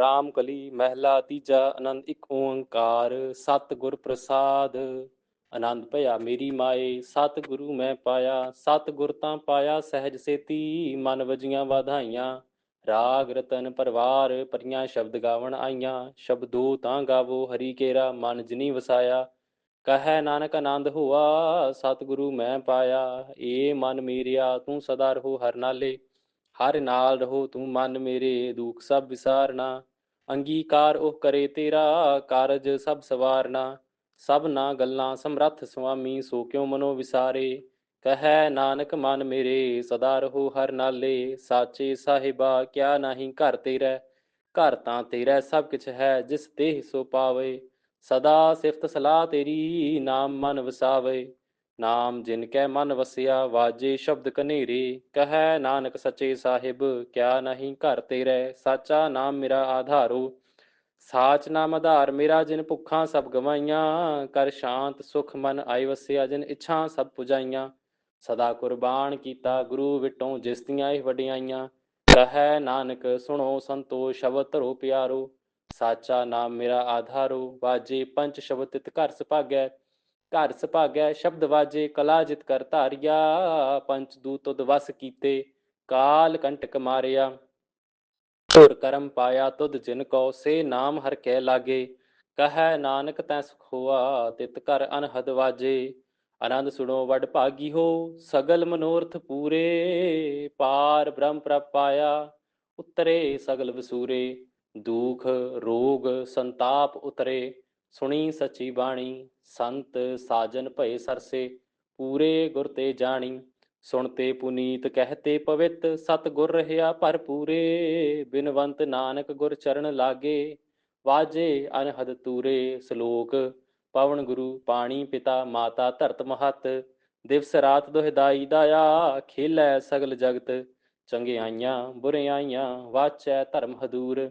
ਰਾਮ ਕਲੀ ਮਹਿਲਾ ਤੀਜਾ ਆਨੰਦ ਇੱਕ ਓੰਕਾਰ, ਸਤ ਗੁਰ ਪ੍ਰਸਾਦ। ਆਨੰਦ ਭਇਆ ਮੇਰੀ ਮਾਏ, ਸਤ ਗੁਰੂ ਮੈਂ ਪਾਇਆ, ਸਤ ਗੁਰ ਤਾਂ ਪਾਇਆ ਸਹਿਜ ਸੇਤੀ, ਮਨ ਵਜੀਆਂ ਵਧਾਈਆਂ। ਰਾਗ ਰਤਨ ਪਰਵਾਰ, ਪਰੀਆਂ ਸ਼ਬਦ ਗਾਵਣ ਆਈਆਂ। ਸ਼ਬਦੋ ਤਾਂ ਗਾਵੋ, ਹਰੀ ਕੇਰਾ ਮਨ ਜਨੀ ਵਸਾਇਆ। ਕਹੈ ਨਾਨਕ ਆਨੰਦ ਹੋਆ ਸਤਿਗੁਰੂ ਮੈਂ ਪਾਇਆ। ਏ ਮਨ ਮੇਰਿਆ, ਤੂੰ ਸਦਾ ਰਹੋ ਹਰ ਨਾਲੇ। ਹਰ ਨਾਲ ਰਹੋ ਤੂੰ ਮਨ ਮੇਰੇ, ਦੁੱਖ ਸਭ ਵਿਸਾਰਨਾ। ਅੰਗੀਕਾਰ ਉਹ ਕਰੇ ਤੇਰਾ, ਕਾਰਜ ਸਭ ਸਵਾਰਨਾ, ਸਭ ਨਾ ਗੱਲਾਂ ਸਮਰੱਥ ਸੁਆਮੀ, ਸੋ ਕਿਉ ਮਨੋ ਵਿਸਾਰੇ? ਕਹੈ ਨਾਨਕ, ਮਨ ਮੇਰੇ, ਸਦਾ ਰਹੋ ਹਰ ਨਾਲੇ, ਸਾਚੇ ਸਾਹਿਬਾ, ਕਿਆ ਨਹੀਂ ਘਰ ਤੇਰਾ? ਘਰ ਤਾਂ ਤੇਰਾ, ਸਭ ਕੁਛ ਹੈ, ਜਿਸ ਦੇਹ ਸੋ ਪਾਵੇ। ਸਦਾ ਸਿਫਤ ਸਲਾਹ ਤੇਰੀ, ਨਾਮ ਮਨ ਵਸਾਵੇ। ਨਾਮ ਜਿਨ ਕੈ ਮਨ ਵਸਿਆ, ਵਾਜੇ ਸ਼ਬਦ ਕਨੇਰੇ, ਕਹੈ ਨਾਨਕ ਸੱਚੇ ਸਾਹਿਬ, ਕਿਆ ਨਹੀਂ ਘਰ ਤੇਰੇ, ਸਾਚਾ ਨਾਮ ਮੇਰਾ ਆਧਾਰੋ। ਸਾਚ ਨਾਮ ਆਧਾਰ ਮੇਰਾ, ਜਿਨ ਭੁੱਖਾਂ ਸਭ ਗਵਾਈਆਂ, ਕਰ ਸ਼ਾਂਤ ਸੁਖ ਮਨ ਆਈ ਵਸਿਆ, ਜਿਨ ਇੱਛਾ ਸਭ ਪੁਜਾਈਆਂ। ਸਦਾ ਕੁਰਬਾਨ ਕੀਤਾ ਗੁਰੂ ਵਿਟੋਂ, ਜਿਸ ਦੀਆਂ ਇਹ ਵਡਿਆਈਆਂ। ਕਹੈ ਨਾਨਕ, ਸੁਣੋ ਸੰਤੋ ਸ਼ਬਦ ਧਰੋ ਪਿਆਰੋ। ਸਾਚਾ ਨਾਮ ਮੇਰਾ ਆਧਾਰੋ, ਵਾਜੇ ਪੰਜ ਸ਼ਬਦ ਤਿਤ ਘਰ ਸੁਭਾਗੈ। ਘਰ ਸੁਭਾਗੈ, ਸ਼ਬਦ ਵਾਜੇ, ਕਲਾ ਜਿਤ ਕਰ ਧਾਰਿਆ, ਪੰਚ ਦੂਤ ਤੁਧ ਵਸ ਕੀਤੇ, ਕਾਲ ਕੰਟਕ ਮਾਰਿਆ। ਧੁਰ ਕਰਮ ਪਾਇਆ ਤੁਧ ਜਿਨ ਕੋ ਸੇ ਨਾਮ ਹਰ ਕੈ ਲਾਗੇ। ਕਹੈ ਨਾਨਕ ਤੈ ਸੁਖ ਹੋਆ, ਤਿਤ ਕਰ ਅਨਹਦ ਵਾਜੇ। ਆਨੰਦ ਸੁਣੋ ਵਡ ਭਾਗੀ ਹੋ, ਸਗਲ ਮਨੋਰਥ ਪੂਰੇ। ਪਾਰ ਬ੍ਰਹਮ ਪ੍ਰਪ ਉਤਰੇ ਸਗਲ ਵਸੂਰੇ। ਦੁਖ, ਰੋਗ, ਸੰਤਾਪ ਉਤਰੇ। ਸੁਣੀ ਸਚੀ ਬਾਣੀ, ਸੰਤ ਸਾਜਨ ਭਏ ਸਰਸੇ, ਪੂਰੇ ਗੁਰ ਤੇ ਜਾਣੀ। ਸੁਣਤੇ ਪੁਨੀਤ ਕਹਤੇ ਪਵਿੱਤ ਸਤ ਗੁਰ ਰਹਿਆ ਭਰਪੂਰੇ। ਬਿਨਵੰਤ ਨਾਨਕ ਗੁਰ ਚਰਨ ਲਾਗੇ, ਵਾਜੇ ਅਨਹਦ ਤੂਰੇ। ਸ਼ਲੋਕ, ਪਵਨ ਗੁਰੂ, ਪਾਣੀ ਪਿਤਾ, ਮਾਤਾ ਧਰਤ ਮਹਤ। ਦਿਵਸ ਰਾਤ ਦੁਹਿਦਾਈ ਦਾਇਆ, ਖੇਲੈ ਸਗਲ ਜਗਤ। ਚੰਗਿਆਈਆਂ, ਬੁਰਿਆਈਆਂ, ਵਾਚੈ ਧਰਮ ਹਦੂਰ।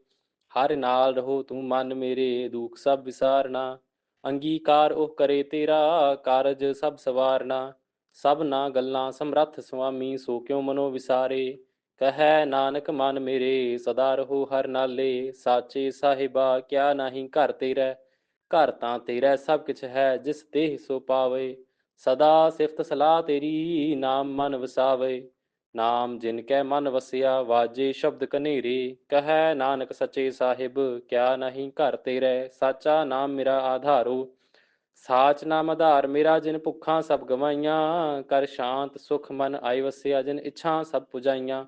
ਹਰ ਨਾਲ ਰਹੋ ਤੂੰ ਮਨ ਮੇਰੇ, ਦੁੱਖ ਸਭ ਵਿਸਾਰਨਾ। ਅੰਗੀਕਾਰ ਉਹ ਕਰੇ ਤੇਰਾ, ਕਾਰਜ ਸਭ ਸਵਾਰਨਾ। ਸਭ ਨਾ ਗੱਲਾਂ ਸਮਰੱਥ ਸੁਆਮੀ, ਸੋ ਕਿਉ ਮਨੋ ਵਿਸਾਰੇ? ਕਹੈ ਨਾਨਕ, ਮਨ ਮੇਰੇ, ਸਦਾ ਰਹੋ ਹਰ ਨਾਲੇ। ਸਾਚੇ ਸਾਹਿਬਾ, ਕਿਆ ਨਹੀਂ ਘਰ ਤੇਰਾ? ਘਰ ਤਾਂ ਤੇਰਾ, ਸਭ ਕੁਛ ਹੈ, ਜਿਸ ਦੇਹ ਸੋ ਪਾਵੇ। ਸਦਾ ਸਿਫਤ ਸਲਾਹ ਤੇਰੀ, ਨਾਮ ਮਨ ਵਸਾਵੇ। ਨਾਮ ਜਿਨ ਕੈ ਮਨ ਵਸਿਆ, ਵਾਜੇ ਸ਼ਬਦ ਕਨੇਰੇ, ਕਹੈ ਨਾਨਕ ਸੱਚੇ ਸਾਹਿਬ, ਕਿਆ ਨਹੀਂ ਘਰ ਤੇਰੇ, ਸਾਚਾ ਨਾਮ ਮੇਰਾ ਆਧਾਰੋ। ਸਾਚ ਨਾਮ ਆਧਾਰ ਮੇਰਾ, ਜਿਨ ਭੁੱਖਾਂ ਸਭ ਗਵਾਈਆਂ। ਕਰ ਸ਼ਾਂਤ ਸੁਖ ਮਨ ਆਈ ਵਸਿਆ, ਜਿਨ ਇੱਛਾ ਸਭ ਪੁਜਾਈਆਂ।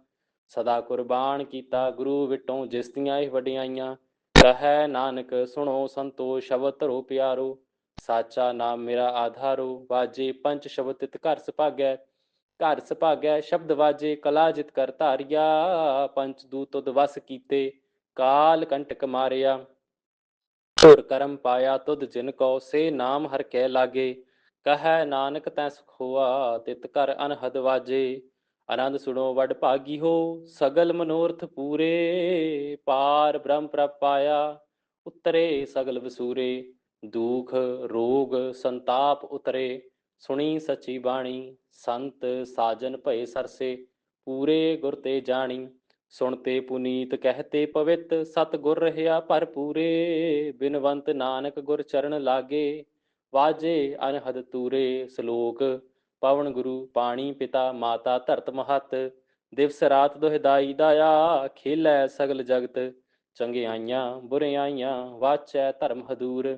ਸਦਾ ਕੁਰਬਾਨ ਕੀਤਾ ਗੁਰੂ ਵਿਟੋਂ, ਜਿਸ ਦੀਆਂ ਇਹ ਵਡਿਆਈਆਂ। ਕਹੈ ਨਾਨਕ, ਸੁਣੋ ਸੰਤੋ ਸ਼ਬਦ ਧਰੋ ਪਿਆਰੋ। ਸਾਚਾ ਨਾਮ ਮੇਰਾ ਆਧਾਰੋ, ਵਾਜੇ ਪੰਜ ਸ਼ਬਦ ਤਿਤ ਘਰ ਸੁਭਾਗੈ। ਘਰ ਸੁਭਾਗੈ ਸ਼ਬਦ ਵਾਜੇ, ਕਲਾ ਜਿਤ ਕਰ ਧਾਰਿਆ, ਪੰਚ ਦੂਤ ਤੁਧ ਵਸ ਕੀਤੇ, ਕਾਲ ਕੰਟਕ ਮਾਰਿਆ। ਧੁਰ ਕਰਮ ਪਾਇਆ ਤੁਧ ਜਿਨ ਕੋ ਸੇ ਨਾਮ ਹਰ ਕੈ ਲਾਗੇ। ਕਹੈ ਨਾਨਕ ਤੈ ਸੁਖ ਹੋਆ, ਤਿਤ ਕਰ ਅਨਹਦ ਵਾਜੇ। ਆਨੰਦ ਸੁਣੋ ਵਡ ਭਾਗੀ ਹੋ, ਸਗਲ ਮਨੋਰਥ ਪੂਰੇ। ਪਾਰ ਬ੍ਰਹਮ ਪ੍ਰਪਾਇਆ ਉਤਰੇ ਸਗਲ ਵਸੂਰੇ। ਦੁਖ, ਰੋਗ, ਸੰਤਾਪ ਉਤਰੇ। ਸੁਣੀ ਸਚੀ ਬਾਣੀ ਸੰਤ ਸਾਜਨ ਭਏ ਸਰਸੇ, ਪੂਰੇ ਗੁਰ ਤੇ ਜਾਣੀ। ਸੁਣ ਤੇ ਪੁਨੀਤ ਕਹਤੇ ਪਵਿੱਤ ਸਤ ਗੁਰ ਰਹਿਆ ਭਰਪੂਰੇ। ਬਿਨਵੰਤ ਨਾਨਕ ਗੁਰ ਚਰਨ ਲਾਗੇ, ਵਾਜੇ ਅਨਹਦ ਤੂਰੇ। ਸ਼ਲੋਕ, ਪਵਨ ਗੁਰੂ, ਪਾਣੀ ਪਿਤਾ, ਮਾਤਾ ਧਰਤ ਮਹਤ। ਦਿਵਸ ਰਾਤ ਦੁਹਿਦਾਈ ਦਾਇਆ, ਖੇਲੈ ਸਗਲ ਜਗਤ। ਚੰਗਿਆਈਆਂ, ਬੁਰਿਆਈਆਂ, ਵਾਚੈ ਧਰਮ ਹਦੂਰ।